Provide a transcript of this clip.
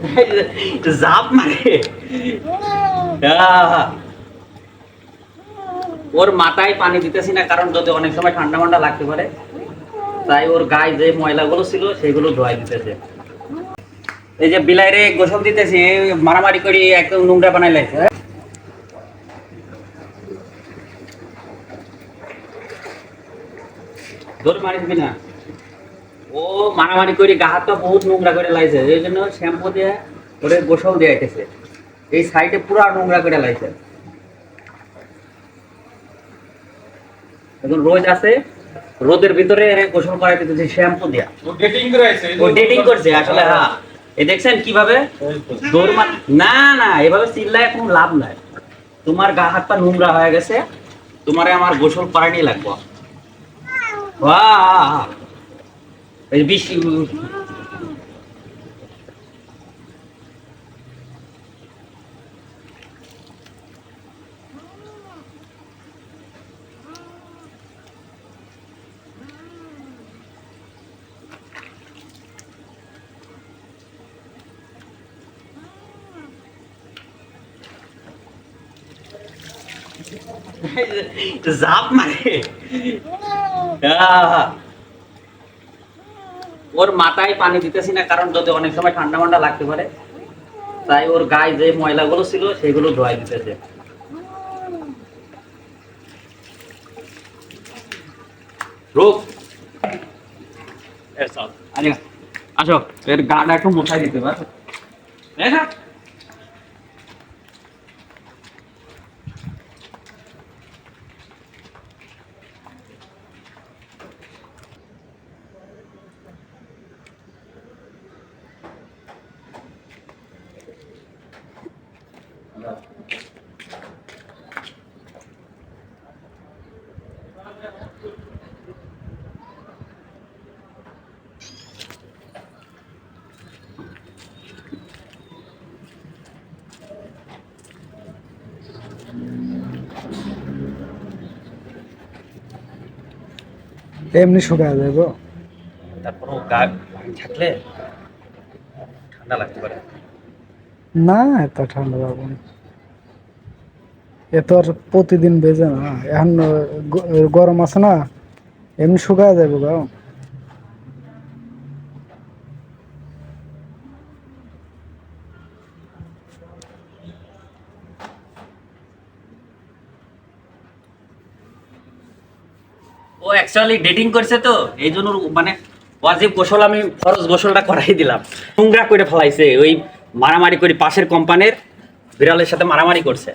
জাপ মারে ওর মাথায় পানি দিতেছি না, কারণ যদি অনেক সময় ঠান্ডা ঠান্ডা লাগতে পারে, তাই ওর গায়ে যে ময়লাগুলো ছিল, সেগুলো ধোয়াই দিতেছে। এই যে বিলাইরে গোসল দিতেছি, মারামারি করি, একদম নোংরা বানাই লাগছে ধরে, মারিস না ও মারামারি করে গা হাত বহুত নোংরা করে লাইছে এই জন্য শ্যাম্পু দিয়ে ওরে গোসল দিয়ে গেছে এই সাইডে পুরো নোংরা করে লাইছে। এখন রোজ আছে রোদের ভিতরে এরে গোসল করাই দিতেছে শ্যাম্পু দিয়া। ও ডেটিং করাইছে ও ডেটিং করছে আসলে হ্যাঁ। এই দেখছেন কীভাবে? দৌড় না না এভাবে চিল্লায় কোনো লাভ নাই। তোমার গা হাত পা নোংরা হয়ে গেছে তোমারে আমার গোসল করানি লাগবে। বাহ! এই বেশি জাপ মারে আহ! ওর মাথায় পানি দিতেছি না কারণ যদি অনেক সময় ঠান্ডা ঠান্ডা লাগতে পারে তাই ওর গায়ে যে ময়লাগুলো ছিল সেগুলো ধোয়াই দিতেছে। রোগ আসো এর গাটা একটু মোছাই দিতে পারো। দেখা এমনি শুকায় যাব তারপরও গা থাকলে ঠান্ডা লাগতে পারে। না এত ঠান্ডা লাগবে না। এ তো আর প্রতিদিন বেজে না। এখন গরম আছে না এমনি শুকায় যাবে গা। ও অ্যাকচুয়ালি ডেটিং করছে তো এই জন্য মানে ওয়াজিব গোসল আমি ফরজ গোসলটা করাই দিলাম। নোংরা করে ফেলাইছে, ওই মারামারি করে পাশের কোম্পানির বিড়ালের সাথে মারামারি করছে।